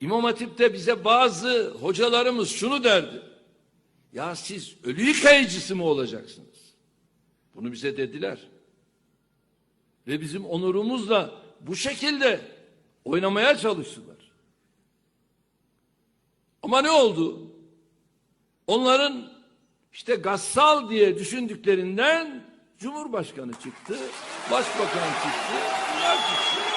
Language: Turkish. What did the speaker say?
İmam Hatip'te bize bazı hocalarımız şunu derdi. Ya siz ölü yıkayıcısı mı olacaksınız? Bunu bize dediler. Ve bizim onurumuzla bu şekilde oynamaya çalıştılar. Ama ne oldu? Onların işte gassal diye düşündüklerinden Cumhurbaşkanı çıktı, Başbakan çıktı, bunlar çıktı.